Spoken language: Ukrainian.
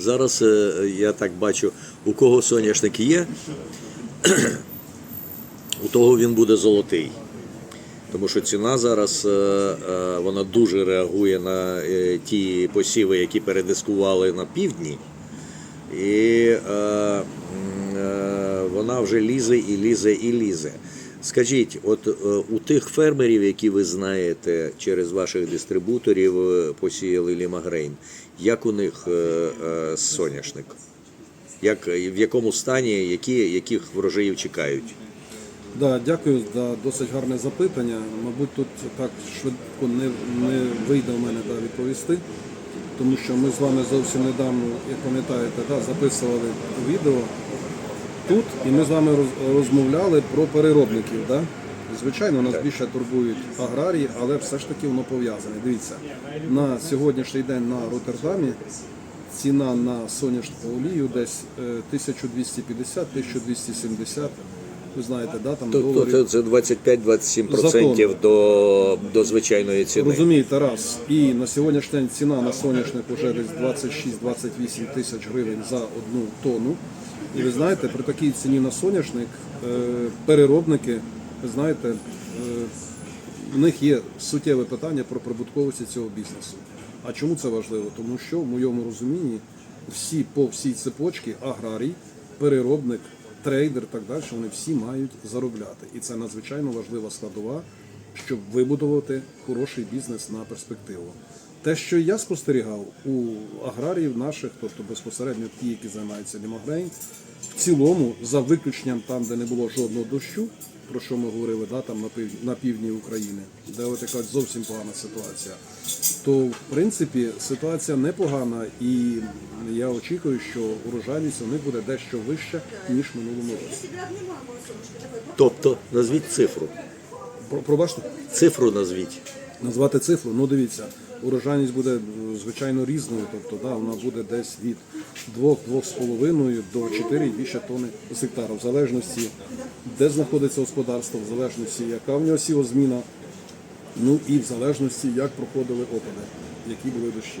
Зараз е, я так бачу, у кого соняшник є, у того він буде золотий. Тому що ціна зараз е, е, вона дуже реагує на ті посіви, які передискували на півдні. І вона вже лізе і лізе і лізе. Скажіть, от е, у тих фермерів, які ви знаєте через ваших дистрибуторів, е, посіяли лімагрейн, як у них е, соняшник? Як, в якому стані, які, яких врожаїв чекають? Да, дякую за досить гарне запитання. Мабуть, тут так швидко не, не вийде в мене да, відповісти, тому що ми з вами зовсім недавно, як пам'ятаєте, да, записували відео тут, і ми з вами розмовляли про переробників. Да? Звичайно, нас більше турбують аграрії, але все ж таки воно пов'язане. Дивіться, на сьогоднішній день на Роттердамі ціна на соняшникову олію десь е, 1250-1270. Ви знаєте, да, там Тобто доларів. це, це 25-27% до, до звичайної ціни. Розумієте, раз. І на сьогоднішній день ціна на соняшник вже десь 26-28 тисяч гривень за одну тонну. І ви знаєте, при такій ціні на соняшник е, переробники, ви знаєте, е, в них є суттєве питання про прибутковість цього бізнесу. А чому це важливо? Тому що в моєму розумінні всі по всій цепочці аграрій, переробник, трейдер, так далі, вони всі мають заробляти. І це надзвичайно важлива складова, щоб вибудувати хороший бізнес на перспективу. Те, що я спостерігав у аграріїв наших, тобто безпосередньо ті, які займаються лімагрейн, в цілому, за виключенням там, де не було жодного дощу, про що ми говорили, да, там на пів на півдні України, де от яка зовсім погана ситуація, то в принципі ситуація непогана, і я очікую, що урожайність у них буде дещо вища ніж минулому році. Тобто, назвіть цифру. Про- Пробачте? Цифру назвіть. Назвати цифру, ну дивіться, урожайність буде е, звичайно різною, тобто да, вона буде десь від 2-2,5 до 4 і більше тони з гектара, в залежності, де знаходиться господарство, в залежності, яка в нього сівозміна, ну і в залежності, як проходили опади, які були дощі.